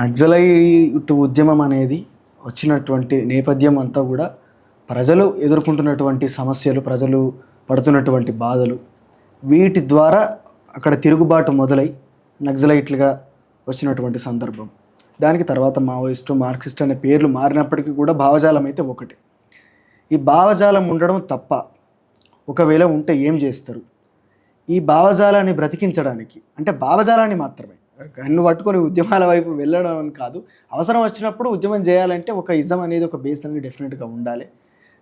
నక్సలైట్ ఉద్యమం అనేది వచ్చినటువంటి నేపథ్యం అంతా కూడా ప్రజలు ఎదుర్కొంటున్నటువంటి సమస్యలు ప్రజలు పడుతున్నటువంటి బాధలు వీటి ద్వారా అక్కడ తిరుగుబాటు మొదలై నక్సలైట్లుగా వచ్చినటువంటి సందర్భం. దానికి తర్వాత మావోయిస్టు మార్క్సిస్ట్ అనే పేర్లు మారినప్పటికీ కూడా భావజాలం అయితే ఒకటి. ఈ భావజాలం ఉండడం తప్ప ఒకవేళ ఉంటే ఏం చేస్తారు? ఈ భావజాలాన్ని బ్రతికించడానికి అంటే భావజాలాన్ని మాత్రమే కన్ను పట్టుకొని ఉద్యమాల వైపు వెళ్ళడం అని కాదు. అవసరం వచ్చినప్పుడు ఉద్యమం చేయాలంటే ఒక ఇజం అనేది ఒక బేస్ అనేది డెఫినెట్గా ఉండాలి.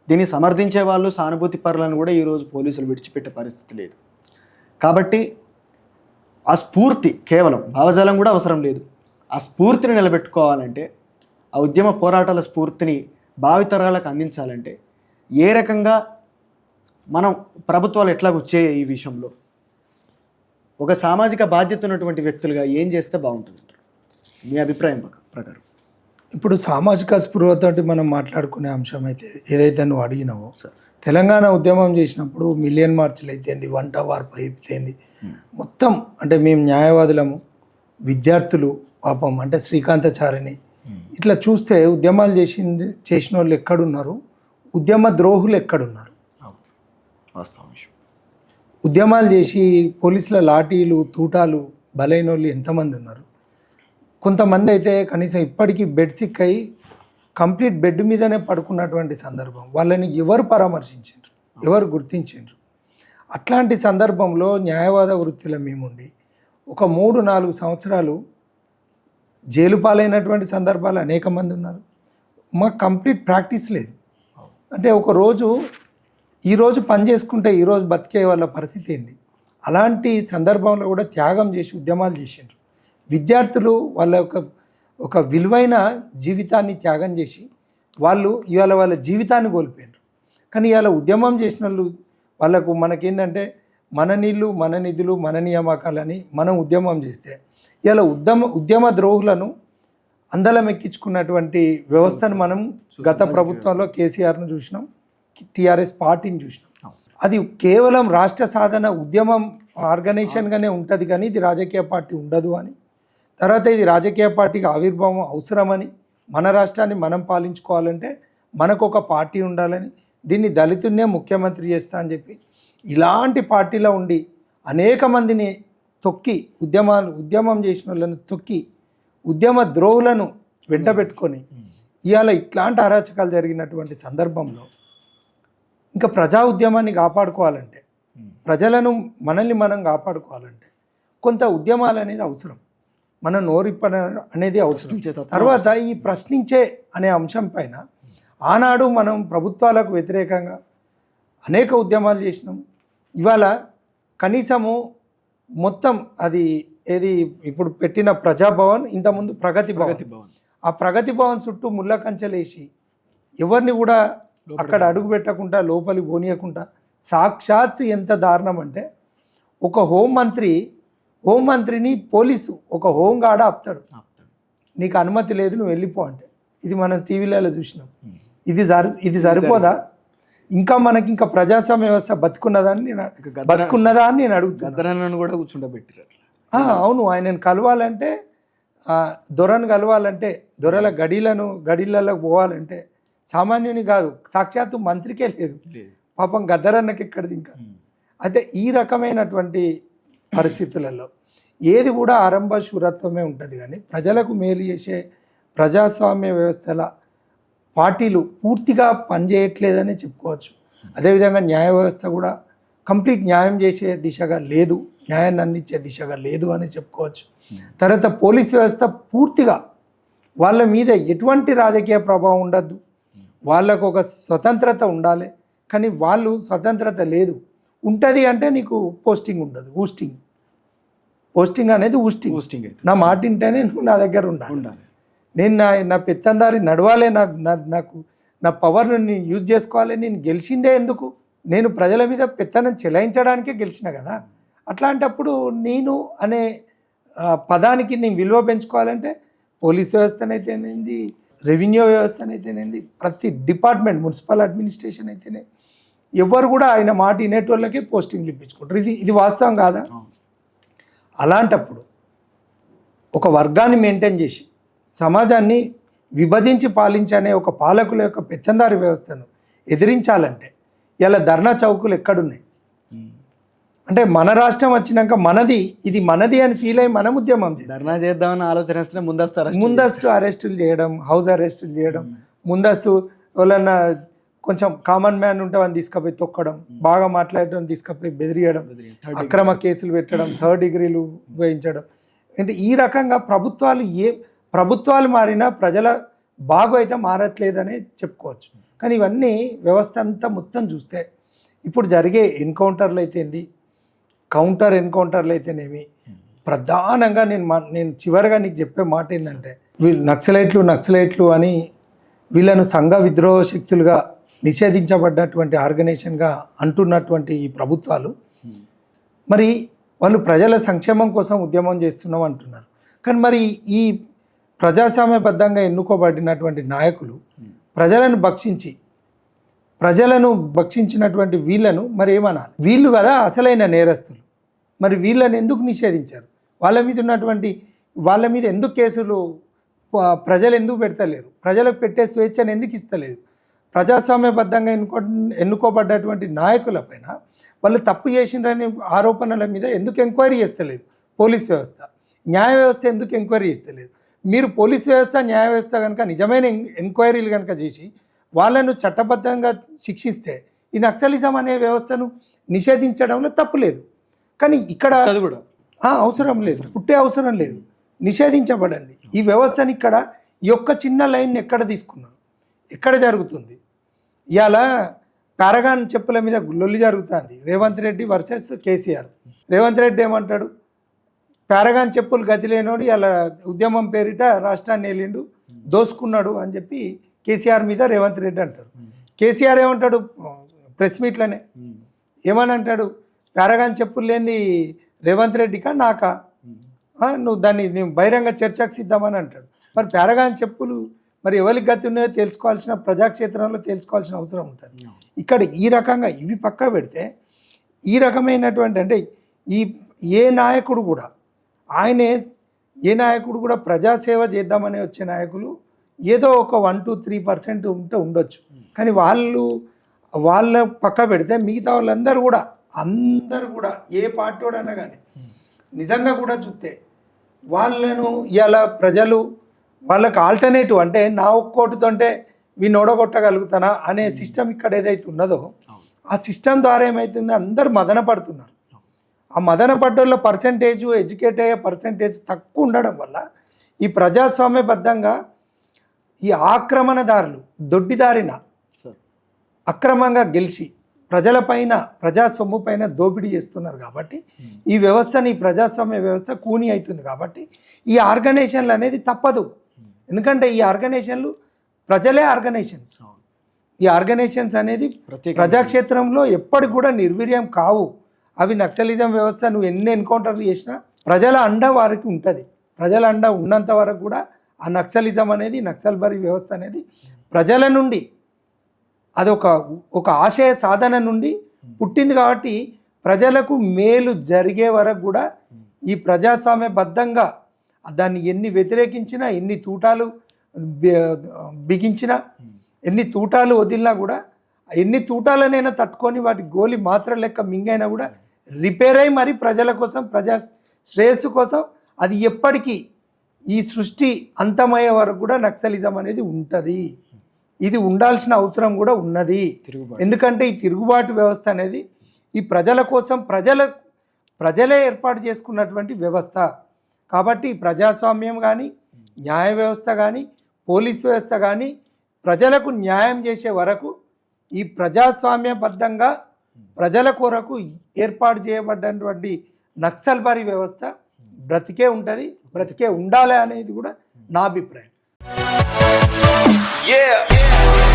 దీన్ని సమర్థించే వాళ్ళు సానుభూతి పరులను కూడా ఈరోజు పోలీసులు విడిచిపెట్టే పరిస్థితి లేదు. కాబట్టి ఆ స్ఫూర్తి కేవలం భావజాలం కూడా అవసరం లేదు. ఆ స్ఫూర్తిని నిలబెట్టుకోవాలంటే ఆ ఉద్యమ పోరాటాల స్ఫూర్తిని భావితరాలకు అందించాలంటే ఏ రకంగా మనం ప్రభుత్వాలు ఎట్లా వచ్చాయి ఈ విషయంలో? ఒక సామాజిక బాధ్యత ఉన్నటువంటి వ్యక్తులుగా ఏం చేస్తే బాగుంటుంది? మీ అభిప్రాయం ప్రక- ప్రకారం. ఇప్పుడు సామాజిక స్పృహతోటి మనం మాట్లాడుకునే అంశం అయితే ఏదైతే నువ్వు అడిగినావో. తెలంగాణ ఉద్యమం చేసినప్పుడు మిలియన్ మార్చులు అయితేంది వంట వార్పు అయితేంది. మొత్తం అంటే మేము న్యాయవాదులము విద్యార్థులు పాపం అంటే శ్రీకాంతచారిని. ఇట్లా చూస్తే ఉద్యమాలు చేసింది చేసిన వాళ్ళు ఎక్కడున్నారు? ఉద్యమ ద్రోహులు ఎక్కడున్నారు? వాస్తవం విషయం. ఉద్యమాలు చేసి పోలీసుల లాఠీలు తూటాలు బలైన వాళ్ళు ఎంతమంది ఉన్నారు? కొంతమంది అయితే కనీసం ఇప్పటికీ బెడ్ సిక్ అయ్యి కంప్లీట్ బెడ్ మీదనే పడుకున్నటువంటి సందర్భం. వాళ్ళని ఎవరు పరామర్శించారు ఎవరు గుర్తించారు అట్లాంటి సందర్భంలో న్యాయవాద వృత్తిలో మేముండి ఒక మూడు నాలుగు సంవత్సరాలు జైలు పాలైనటువంటి సందర్భాలు అనేక మంది ఉన్నారు. మాకు కంప్లీట్ ప్రాక్టీస్ లేదు. అంటే ఒక రోజు ఈరోజు పని చేసుకుంటే ఈరోజు బతికే వాళ్ళ పరిస్థితి ఏంటి అలాంటి సందర్భంలో కూడా త్యాగం చేసి ఉద్యమాలు చేసిండ్రు. విద్యార్థులు వాళ్ళ యొక్క ఒక విలువైన జీవితాన్ని త్యాగం చేసి వాళ్ళు ఇవాళ వాళ్ళ జీవితాన్ని కోల్పోయినారు. కానీ ఇవాళ ఉద్యమం చేసిన వాళ్ళు వాళ్ళకు మనకేంటంటే మన నీళ్ళు మన నిధులు మన నియామకాలని మనం ఉద్యమం చేస్తే ఇవాళ ఉద్యమ ఉద్యమ ద్రోహులను అందలం ఎక్కించుకున్నటువంటి వ్యవస్థను మనం గత ప్రభుత్వంలో కేసీఆర్ను చూసినాం. టీఆర్ఎస్ పార్టీని చూసినాం. అది కేవలం రాష్ట్ర సాధన ఉద్యమం ఆర్గనైజేషన్గానే ఉంటుంది కానీ ఇది రాజకీయ పార్టీ ఉండదు అని. తర్వాత ఇది రాజకీయ పార్టీకి ఆవిర్భావం అవసరమని మన రాష్ట్రాన్ని మనం పాలించుకోవాలంటే మనకు ఒక పార్టీ ఉండాలని దీన్ని దళితున్నే ముఖ్యమంత్రి చేస్తా అని చెప్పి ఇలాంటి పార్టీలో ఉండి అనేక మందిని తొక్కి ఉద్యమాలు ఉద్యమం చేసిన వాళ్ళను తొక్కి ఉద్యమ ద్రోవులను వెంట పెట్టుకొని ఇవాళ ఇట్లాంటి అరాచకాలు జరిగినటువంటి సందర్భంలో ఇంకా ప్రజా ఉద్యమాన్ని కాపాడుకోవాలంటే ప్రజలను మనల్ని మనం కాపాడుకోవాలంటే కొంత ఉద్యమాలు అనేది అవసరం. మనం నోరిప్ప అనేది అవసరం. తర్వాత ఈ ప్రశ్నించే అనే అంశం పైన ఆనాడు మనం ప్రభుత్వాలకు వ్యతిరేకంగా అనేక ఉద్యమాలు చేసినాం. ఇవాళ కనీసము మొత్తం అది ఏది ఇప్పుడు పెట్టిన ప్రజాభవన్ ఇంతకుముందు ప్రగతి ప్రగతి భవన్ భవన్. ఆ ప్రగతి భవన్ చుట్టూ ముళ్ళ కంచెలేసి ఎవరిని కూడా అక్కడ అడుగు పెట్టకుండా లోపలి పోనీయకుండా సాక్షాత్ ఎంత దారుణం అంటే ఒక హోంమంత్రి హోంమంత్రిని పోలీసు ఒక హోంగార్డ్ ఆపుతాడు. నీకు అనుమతి లేదు నువ్వు వెళ్ళిపో అంటే. ఇది మనం టీవీలలో చూసినాం. ఇది సరి ఇది సరిపోదా? ఇంకా మనకి ఇంకా ప్రజాస్వామ్య వ్యవస్థ బతుకున్నదా అని నేను బతుకున్నదా అని నేను అడుగుతాను కూడా కూర్చుండబెట్టిరు అవును ఆయనను కలవాలంటే దొరను కలవాలంటే దొరల గడీలను గడీలకు పోవాలంటే సామాన్యుని కాదు సాక్షాత్తు మంత్రికే లేదు. పాపం గద్దరన్నకి ఎక్కడిది ఇంకా. అయితే ఈ రకమైనటువంటి పరిస్థితులలో ఏది కూడా ఆరంభ శూరత్వమే ఉంటుంది కానీ ప్రజలకు మేలు చేసే ప్రజాస్వామ్య వ్యవస్థల పార్టీలు పూర్తిగా పనిచేయట్లేదని చెప్పుకోవచ్చు. అదేవిధంగా న్యాయ వ్యవస్థ కూడా కంప్లీట్ న్యాయం చేసే దిశగా లేదు న్యాయాన్ని అందించే దిశగా లేదు అని చెప్పుకోవచ్చు. తర్వాత పోలీస్ వ్యవస్థ పూర్తిగా వాళ్ళ మీద ఎటువంటి రాజకీయ ప్రభావం ఉండద్దు. వాళ్ళకు ఒక స్వతంత్రత ఉండాలి. కానీ వాళ్ళు స్వతంత్రత లేదు. ఉంటుంది అంటే నీకు పోస్టింగ్ ఉండదు. ఊస్టింగ్. పోస్టింగ్ అనేది ఊస్టింగ్. అయితే. నా మాట వింటేనే నువ్వు నా దగ్గర ఉండాలి. ఉండాలి. నేను నా నా పెత్తందారి నడవాలే నా నాకు నా పవర్ను నేను యూజ్ చేసుకోవాలి. నేను గెలిచిందే ఎందుకు? నేను ప్రజల మీద పెత్తనం చెలాయించడానికే గెలిచిన కదా. అట్లాంటప్పుడు నేను అనే పదానికి నేను విలువ పెంచుకోవాలంటే పోలీస్ వ్యవస్థనైతేనేంది రెవెన్యూ వ్యవస్థనైతేనేంది ప్రతి డిపార్ట్మెంట్ మున్సిపల్ అడ్మినిస్ట్రేషన్ అయితేనే ఎవరు కూడా ఆయన మాట వినేటోళ్ళకే పోస్టింగ్లు ఇప్పించుకుంటారు. ఇది ఇది వాస్తవం కాదా. అలాంటప్పుడు ఒక వర్గాన్ని మెయింటైన్ చేసి సమాజాన్ని విభజించి పాలించనే ఒక పాలకుల యొక్క పెత్తందారి వ్యవస్థను ఎదిరించాలంటే ఇలా ధర్నా చౌకులు ఎక్కడున్నాయి? అంటే మన రాష్ట్రం వచ్చినాక మనది ఇది మనది అని ఫీల్ అయ్యి మనం ఉద్యమం ధర్నా చేద్దామని ఆలోచన వస్తే ముందస్తు ముందస్తు అరెస్టులు చేయడం హౌస్ అరెస్టులు చేయడం ముందస్తు ఎవరన్నా కొంచెం కామన్ మ్యాన్ ఉంటే వాళ్ళని తీసుకుపోయి తొక్కడం బాగా మాట్లాడడం తీసుకుపోయి బెదిరియడం. అక్రమ కేసులు పెట్టడం థర్డ్ డిగ్రీలు వేయించడం అంటే ఈ రకంగా ప్రభుత్వాలు ఏ ప్రభుత్వాలు మారినా ప్రజల బాగు అయితే మారట్లేదనే చెప్పుకోవచ్చు. కానీ ఇవన్నీ వ్యవస్థ అంతా మొత్తం చూస్తే ఇప్పుడు జరిగే ఎన్కౌంటర్లు అయితేంది కౌంటర్ ఎన్కౌంటర్లు అయితేనేమి? ప్రధానంగా నేను నేను చివరిగా నీకు చెప్పే మాట ఏంటంటే వీళ్ళు నక్సలైట్లు నక్సలైట్లు అని వీళ్ళను సంఘ విద్రోహ శక్తులుగా నిషేధించబడ్డటువంటి ఆర్గనైజేషన్గా అంటున్నటువంటి ఈ ప్రభుత్వాలు. మరి వాళ్ళు ప్రజల సంక్షేమం కోసం ఉద్యమం చేస్తున్నాం అంటున్నారు. కానీ మరి ఈ ప్రజాస్వామ్యబద్ధంగా ఎన్నుకోబడినటువంటి నాయకులు ప్రజలను భక్షించి ప్రజలను భక్షించినటువంటి వీళ్ళను మరి ఏమనాలి వీళ్ళు కదా అసలైన నేరస్తులు. మరి వీళ్ళని ఎందుకు నిషేధించారు? వాళ్ళ మీద ఉన్నటువంటి వాళ్ళ మీద ఎందుకు కేసులు ప్రజలు ఎందుకు పెడతలేరు? ప్రజలకు పెట్టే స్వేచ్ఛను ఎందుకు ఇస్తలేదు ప్రజాస్వామ్యబద్ధంగా ఎన్నుకో ఎన్నుకోబడ్డటువంటి నాయకులపైన వాళ్ళు తప్పు చేసిండ్రనే ఆరోపణల మీద ఎందుకు ఎంక్వైరీ చేస్తలేదు? పోలీస్ వ్యవస్థ. న్యాయ వ్యవస్థ ఎందుకు ఎంక్వైరీ చేస్తలేదు? మీరు పోలీస్ వ్యవస్థ న్యాయ వ్యవస్థ కనుక నిజమైన ఎంక్వైరీలు కనుక చేసి వాళ్ళను చట్టబద్ధంగా శిక్షిస్తే ఈ నక్సలిజం అనే వ్యవస్థను నిషేధించడంలో తప్పు లేదు. కానీ ఇక్కడ అది కూడా. అవసరం లేదు. పుట్టే అవసరం లేదు. నిషేధించబడండి. ఈ వ్యవస్థని ఇక్కడ ఈ యొక్క చిన్న లైన్ ఎక్కడ తీసుకున్నాం? ఎక్కడ జరుగుతుంది? ఇవాళ పారగాన్ చెప్పుల మీద లొల్లి జరుగుతుంది. రేవంత్ రెడ్డి వర్సెస్ కేసీఆర్. రేవంత్ రెడ్డి ఏమంటాడు? పారగాన్ చెప్పులు గతి లేనోడు ఇలా ఉద్యమం పేరిట రాష్ట్రాన్ని వెళ్ళిండు దోసుకున్నాడు అని చెప్పి కేసీఆర్ మీద రేవంత్ రెడ్డి అంటారు. కేసీఆర్ ఏమంటాడు? ప్రెస్ మీట్లోనే. ఏమని అంటాడు? పారగాన్ చెప్పులు లేని రేవంత్ రెడ్డికా నాకా? నువ్వు దాన్ని నేను బహిరంగ చర్చకు సిద్ధమని అంటాడు. మరి పారగాన్ చెప్పులు మరి ఎవరికి గతి ఉన్నాయో తెలుసుకోవాల్సిన ప్రజాక్షేత్రంలో తెలుసుకోవాల్సిన అవసరం ఉంటుంది. ఇక్కడ ఈ రకంగా ఇవి పక్క పెడితే ఈ రకమైనటువంటి అంటే ఈ ఏ నాయకుడు కూడా ఆయనే ఏ నాయకుడు కూడా ప్రజాసేవ చేద్దామని వచ్చే నాయకులు ఏదో ఒక వన్ టు త్రీ పర్సెంట్ ఉంటే ఉండొచ్చు. కానీ వాళ్ళు వాళ్ళ పక్క పెడితే మిగతా వాళ్ళందరూ కూడా అందరూ కూడా ఏ పార్టీడైనా కానీ నిజంగా కూడా చూస్తే వాళ్ళను ఇలా ప్రజలు వాళ్ళకి ఆల్టర్నేటివ్ అంటే నా ఒక్కోటితోంటే వీడిని ఓడగొట్టగలుగుతానా అనే సిస్టమ్ ఇక్కడ ఏదైతే ఉన్నదో ఆ సిస్టమ్ ద్వారా ఏమవుతుంది అందరు మదన పడుతున్నారు. ఆ మదన పడ్డోళ్ళ పర్సంటేజ్ ఎడ్యుకేట్ అయ్యే పర్సంటేజ్ తక్కువ ఉండడం వల్ల ఈ ప్రజాస్వామ్యబద్ధంగా ఈ ఆక్రమణదారులు దొడ్డిదారిన అక్రమంగా గెలిచి ప్రజలపైన ప్రజా సొమ్ము పైన దోపిడీ చేస్తున్నారు కాబట్టి ఈ వ్యవస్థని ప్రజాస్వామ్య వ్యవస్థ కూని అవుతుంది కాబట్టి ఈ ఆర్గనైజేషన్లు అనేది తప్పదు. ఎందుకంటే ఈ ఆర్గనైజేషన్లు ప్రజలే ఆర్గనైజేషన్స్. ఈ ఆర్గనైజేషన్స్ అనేది ప్రజాక్షేత్రంలో ఎప్పటికి కూడా నిర్వీర్యం కావు. అవి నక్సలిజం వ్యవస్థ నువ్వు ఎన్ని ఎన్కౌంటర్లు చేసినా ప్రజల అండ వారికి ఉంటుంది. ప్రజల అండ ఉన్నంత వరకు కూడా ఆ నక్సలిజం అనేది నక్సల్బరీ వ్యవస్థ అనేది ప్రజల నుండి అదొక ఒక ఆశయ సాధన నుండి పుట్టింది కాబట్టి ప్రజలకు మేలు జరిగే వరకు కూడా ఈ ప్రజాస్వామ్యబద్ధంగా దాన్ని ఎన్ని వ్యతిరేకించినా ఎన్ని తూటాలు బిగించినా ఎన్ని తూటాలు వదిలినా కూడా ఎన్ని తూటాలనైనా తట్టుకొని వాటి గోలి మాత్ర లెక్క మింగైనా కూడా రిపేర్ అయి మరి ప్రజల కోసం ప్రజా శ్రేయస్సు కోసం అది ఎప్పటికీ ఈ సృష్టి అంతమయ్యే వరకు కూడా నక్సలిజం అనేది ఉంటుంది. ఇది ఉండాల్సిన అవసరం కూడా ఉన్నది. ఎందుకంటే ఈ తిరుగుబాటు వ్యవస్థ అనేది ఈ ప్రజల కోసం ప్రజల ప్రజలే ఏర్పాటు చేసుకున్నటువంటి వ్యవస్థ. కాబట్టి ప్రజాస్వామ్యం కానీ న్యాయ వ్యవస్థ కానీ పోలీస్ వ్యవస్థ కానీ ప్రజలకు న్యాయం చేసే వరకు ఈ ప్రజాస్వామ్యబద్ధంగా ప్రజల కొరకు ఏర్పాటు చేయబడ్డటువంటి నక్సల్బరీ వ్యవస్థ బ్రతికే ఉంటుంది బ్రతికే ఉండాలి అనేది కూడా నా అభిప్రాయం Yeah.